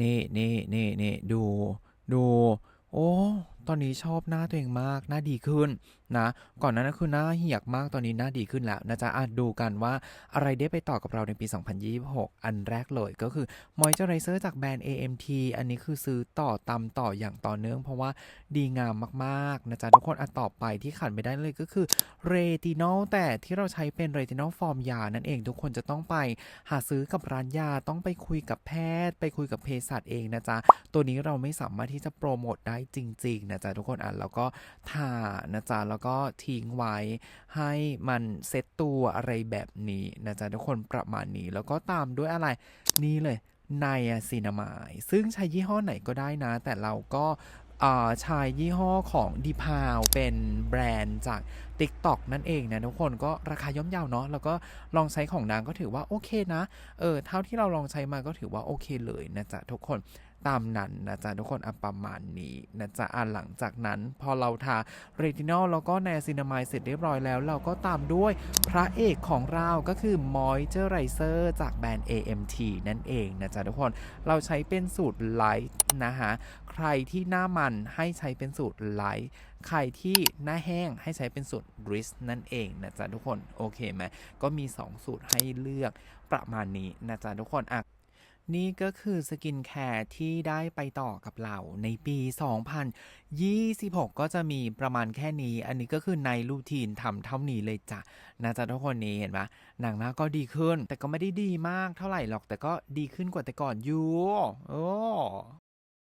นี่นี่นี่นี่ดู ดู โอ้ ตอนนี้ชอบหน้าตัวเองมากหน้าดีขึ้นนะก่อนหนานั้นคือหน้าเหียกมากตอนนี้หน้าดีขึ้นแล้วนะจ๊ะอะดูกันว่าอะไรได้ไปต่อกับเราในปี 2026 อันแรกเลยก็คือ Moisturizer จากแบรนด์ AMT อันนี้คือซื้อต่อตำต่ออย่างต่อเนื่อง เพราะว่าดีงามมากๆนะจ๊ะทุกคนอะต่อไปที่ขาดไม่ได้เลยก็คือเรตินอลแต่ที่เราใช้เป็นเรตินอลฟอร์มยานั่นเองทุกคนจะต้องไปหาซื้อกับร้านยาต้องไปคุยกับแพทย์ ไปคุยกับเภสัชเองนะจ๊ะตัวนี้เราไม่สามารถที่จะโปรโมทได้จริงๆนะจ๊ะทุกคนอะแล้วก็ทานะจ๊ะแล้วก็ทิ้งไว้ให้มันเซ็ตตัวอะไรแบบนี้นะจ๊ะทุกคนประมาณนี้ แล้วก็ตามด้วยอะไรนี่เลยไนอะซีนามายซึ่งใช้ยี่ห้อไหนก็ได้นะ แต่เราก็อ่าใช้ยี่ห้อของดีพาวเป็นแบรนด์จาก TikTok นั่นเองนะทุกคนก็ราคาย่อมเยาวเนาะแล้วก็ลองใช้ของนางก็ถือว่าโอเคนะ เออเท่าที่เราลองใช้มาก็ถือว่าโอเคเลยนะจ๊ะทุกคนตามนั้นนะจ๊ะทุกคนอะประมาณนี้นะจ๊ะอะหลังจากนั้นพอเราทาเรตินอลแล้วก็แนซินามายเสร็จเรียบร้อยแล้ว เราก็ตามด้วยพระเอกของเราก็คือ Moisturizer จากแบรนด์ AMT นั่นเองนะจ๊ะทุกคนเราใช้เป็นสูตรไลท์นะฮะใครที่หน้ามันให้ใช้เป็นสูตรไลท์ใครที่หน้าแห้งให้ใช้เป็นสูตรริสนั่นเองนะจ๊ะทุกคน โอเคไหมก็มี 2 สูตรให้เลือกประมาณนี้นะจ๊ะทุกคนอะ นี่ก็คือสกินแคร์ที่ได้ไปต่อกับเราในปี 2026 ก็จะมีประมาณแค่นี้ อันนี้ก็คือในรูทีนทำเท่านี้เลยจ้ะนะจ๊ะทุกคนนี้เห็นปะหนังหน้าก็ดีขึ้น แต่ก็ไม่ได้ดีมากเท่าไหร่หรอก แต่ก็ดีขึ้นกว่าแต่ก่อนอยู่โอ้